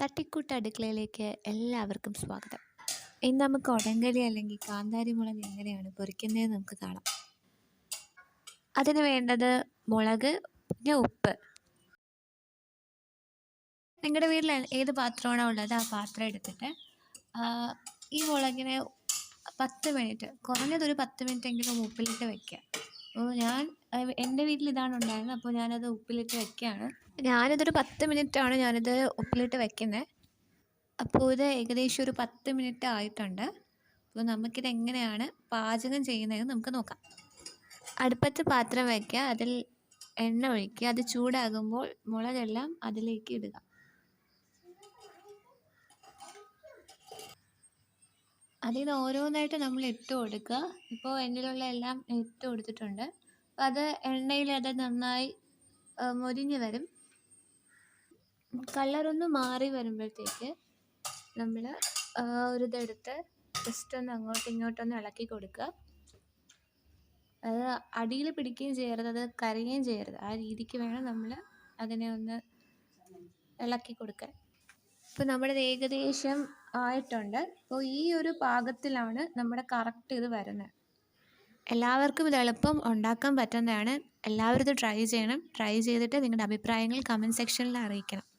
തട്ടിക്കൂട്ട് അടുക്കളയിലേക്ക് എല്ലാവർക്കും സ്വാഗതം. ഇന്ന് നമുക്ക് ഉടങ്കലി അല്ലെങ്കിൽ കാന്താരി മുളക് എങ്ങനെയാണ് പൊരിക്കുന്നതെന്ന് നമുക്ക് കാണാം. അതിന് വേണ്ടത് മുളക് പിന്നെ ഉപ്പ്. നിങ്ങളുടെ വീട്ടിൽ ഏത് പാത്രമാണോ ഉള്ളത് ആ പാത്രം എടുത്തിട്ട് ഈ മുളകിനെ പത്ത് മിനിറ്റ് കുറഞ്ഞതൊരു പത്ത് മിനിറ്റ് എങ്കിലും ഉപ്പിലിട്ട് വെക്കുക. അപ്പോൾ ഞാൻ എന്റെ വീട്ടിൽ ഇതാണ് ഉണ്ടായിരുന്നത്. അപ്പോൾ ഞാനത് ഉപ്പിലിട്ട് വെക്കുകയാണ് ഞാനിതൊരു പത്ത് മിനിറ്റാണ് ഞാനിത് ഉപ്പിലിട്ട് വെക്കുന്നത് അപ്പോൾ ഇത് ഏകദേശം ഒരു പത്ത് മിനിറ്റ് ആയിട്ടുണ്ട്. അപ്പോൾ നമുക്കിത് എങ്ങനെയാണ് പാചകം ചെയ്യുന്നതെന്ന് നമുക്ക് നോക്കാം. അടുപ്പത്ത് പാത്രം വയ്ക്കുക അതിൽ എണ്ണ ഒഴിക്കുക അത് ചൂടാകുമ്പോൾ മുളകെല്ലാം അതിലേക്ക് ഇടുക. അതിൽ നിന്ന് ഓരോന്നായിട്ട് നമ്മൾ ഇട്ട് കൊടുക്കുക. ഇപ്പോൾ എന്നിലുള്ള എല്ലാം ഇട്ട് കൊടുത്തിട്ടുണ്ട്. അപ്പോൾ അത് എണ്ണയിൽ അത് നന്നായി മൊരിഞ്ഞ് വരും. കളറൊന്ന് മാറി വരുമ്പോഴത്തേക്ക് നമ്മൾ ഒരു ഇതെടുത്ത് ജസ്റ്റ് ഒന്ന് അങ്ങോട്ടും ഇങ്ങോട്ടൊന്ന് ഇളക്കി കൊടുക്കുക. അത് അടിയിൽ പിടിക്കുകയും ചെയ്യരുത് അത് കരയുകയും ചെയ്യരുത്. ആ രീതിക്ക് വേണം നമ്മൾ അതിനെ ഒന്ന് ഇളക്കി കൊടുക്കാൻ. ഇപ്പോൾ നമ്മുടെ ഏകദേശം ആയിട്ടുണ്ട്. അപ്പോൾ ഈ ഒരു പാകത്തിലാണ് നമ്മുടെ കറക്റ്റ് ഇത് വരുന്നത് എല്ലാവർക്കും ഇത് എളുപ്പം ഉണ്ടാക്കാൻ പറ്റുന്നതാണ്. എല്ലാവരും ഇത് ട്രൈ ചെയ്യണം. ട്രൈ ചെയ്തിട്ട് നിങ്ങളുടെ അഭിപ്രായങ്ങൾ കമന്റ് സെക്ഷനിൽ അറിയിക്കണം.